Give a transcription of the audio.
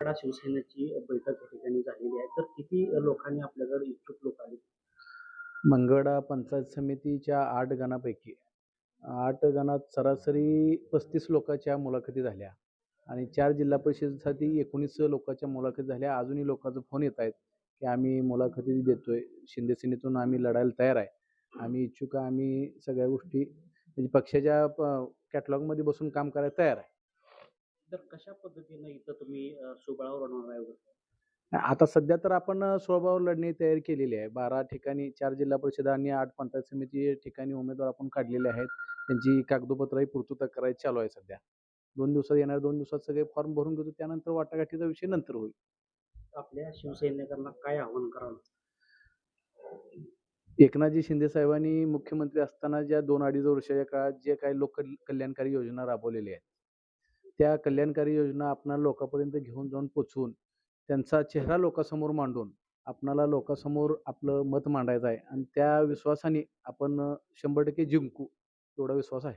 शिवसेनेची बैठक या ठिकाणी झालेली आहे. तर किती लोकांनी आपल्याकडे इच्छुक लोक आले? मंगळा पंचायत समितीच्या आठ गणापैकी. आठ गणात सरासरी पस्तीस लोकांच्या मुलाखती झाल्या. आणि चार जिल्हा परिषदेसाठी एकोणीस लोकांच्या मुलाखती झाल्या. अजूनही लोकांचा फोन येत आहेत की आम्ही मुलाखती देतोय. शिंदे सेनेतून आम्ही लढायला तयार आहे. आम्ही इच्छुक आम्ही सगळ्या गोष्टी म्हणजे पक्षाच्या कॅटलॉगमध्ये बसून काम करायला तयार आहे. तर कशा पद्धतीनं इथं तुम्ही होणार आहे? आता सध्या तर आपण स्वभाव लढणी तयारी केलेली आहे. बारा ठिकाणी चार जिल्हा परिषद आणि आठ पंचायत समिती ठिकाणी उमेदवार आपण काढलेले आहेत. त्यांची कागदोपत्रही पूर्तता करायची चालू आहे सध्या. दोन दिवसात येणार दोन दिवसात सगळे फॉर्म भरून घेतो. त्यानंतर वाटाघाटीचा विषय नंतर होईल. आपल्या शिवसैनिकांना काय आव्हान करावं एकनाथजी शिंदे साहेबांनी मुख्यमंत्री असताना ज्या दोन अडीच वर्षाच्या काळात जे काही लोक कल्याणकारी योजना राबवलेल्या आहेत त्या कल्याणकारी योजना आपणाला लोकांपर्यंत घेऊन जाऊन पोचवून त्यांचा चेहरा लोकांसमोर मांडून आपणाला लोकांसमोर आपलं मत मांडायचं आहे. आणि त्या विश्वासाने आपण शंभर टक्के जिंकू एवढा विश्वास आहे.